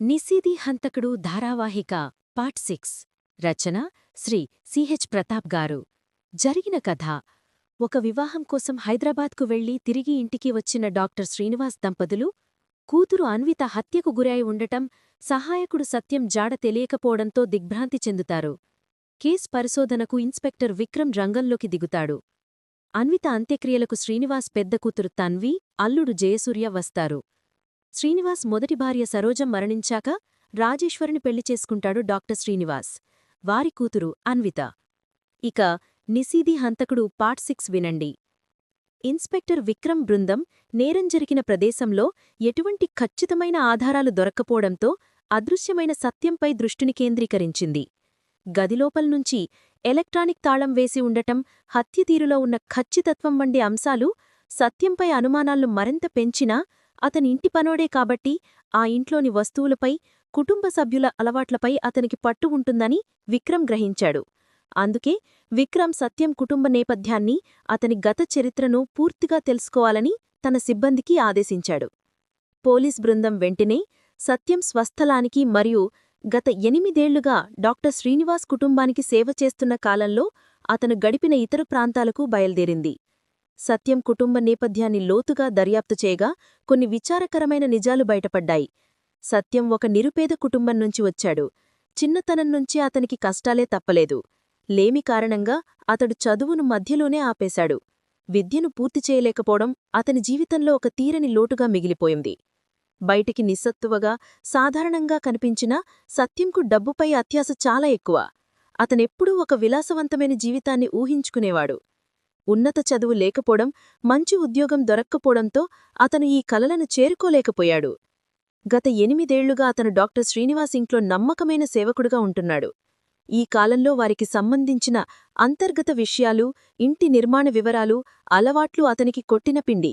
నిశీది హంతకుడు ధారావాహిక part six. రచన శ్రీ సిహెచ్ ప్రతాప్ గారు. జరిగిన కథ. ఒక వివాహం కోసం హైదరాబాద్కు వెళ్ళి తిరిగి ఇంటికి వచ్చిన డాక్టర్ శ్రీనివాస్ దంపతులు కూతురు అన్విత హత్యకు గురై ఉండటం సహాయకుడు సత్యం జాడ తెలియకపోవడంతో దిగ్భ్రాంతి చెందుతారు. కేస్ పరిశోధనకు ఇన్స్పెక్టర్ విక్రమ్ రంగంలోకి దిగుతాడు. అన్విత అంత్యక్రియలకు శ్రీనివాస్ పెద్ద కూతురు తన్వి అల్లుడు జయసూర్య వస్తారు. శ్రీనివాస్ మొదటి భార్య సరోజం మరణించాక రాజేశ్వరిని పెళ్ళి చేసుకుంటాడు డాక్టర్ శ్రీనివాస్. వారి కూతురు అన్విత. ఇక నిసీది హంతకుడు పార్ట్ సిక్స్ వినండి. ఇన్స్పెక్టర్ విక్రమ్ బృందం నేరం జరిగిన ప్రదేశంలో ఎటువంటి ఖచ్చితమైన ఆధారాలు దొరక్కపోవడంతో అదృశ్యమైన సత్యంపై దృష్టిని కేంద్రీకరించింది. గదిలోపల్నుంచి ఎలక్ట్రానిక్ తాళం వేసి ఉండటం హత్యతీరులో ఉన్న ఖచ్చితత్వం వంటి అంశాలు సత్యంపై అనుమానాలను మరింత పెంచినా అతని ఇంటి పనోడే కాబట్టి ఆ ఇంట్లోని వస్తువులపై కుటుంబ సభ్యుల అలవాట్లపై అతనికి పట్టు ఉంటుందని విక్రమ్ గ్రహించాడు. అందుకే విక్రమ్ సత్యం కుటుంబ నేపథ్యాన్ని అతని గత చరిత్రను పూర్తిగా తెలుసుకోవాలని తన సిబ్బందికి ఆదేశించాడు. పోలీస్ బృందం వెంటనే సత్యం స్వస్థలానికి మరియు గత ఎనిమిదేళ్ళుగా డాక్టర్ శ్రీనివాస్ కుటుంబానికి సేవ చేస్తున్న కాలంలో అతను గడిపిన ఇతర ప్రాంతాలకు బయల్దేరింది. సత్యం కుటుంబ నేపథ్యాన్ని లోతుగా దర్యాప్తు చేయగా కొన్ని విచారకరమైన నిజాలు బయటపడ్డాయి. సత్యం ఒక నిరుపేద కుటుంబం నుంచి వచ్చాడు. చిన్నతనం నుంచి అతనికి కష్టాలే తప్పలేదు. లేమి కారణంగా అతడు చదువును మధ్యలోనే ఆపేశాడు. విద్యను పూర్తి చేయలేకపోవడం అతని జీవితంలో ఒక తీరని లోటుగా మిగిలిపోయింది. బయటికి నిస్సత్తువగా సాధారణంగా కనిపించినా సత్యంకు డబ్బుపై అత్యాశ చాలా ఎక్కువ. అతనెప్పుడూ ఒక విలాసవంతమైన జీవితాన్ని ఊహించుకునేవాడు. ఉన్నత చదువు లేకపోవడం మంచి ఉద్యోగం దొరక్కపోవడంతో అతను ఈ కలలను చేరుకోలేకపోయాడు. గత ఎనిమిదేళ్ళుగా అతను డాక్టర్ శ్రీనివాస్ ఇంట్లో నమ్మకమైన సేవకుడుగా ఉంటున్నాడు. ఈ కాలంలో వారికి సంబంధించిన అంతర్గత విషయాలు ఇంటి నిర్మాణ వివరాలు అలవాట్లు అతనికి కొట్టిన పిండి.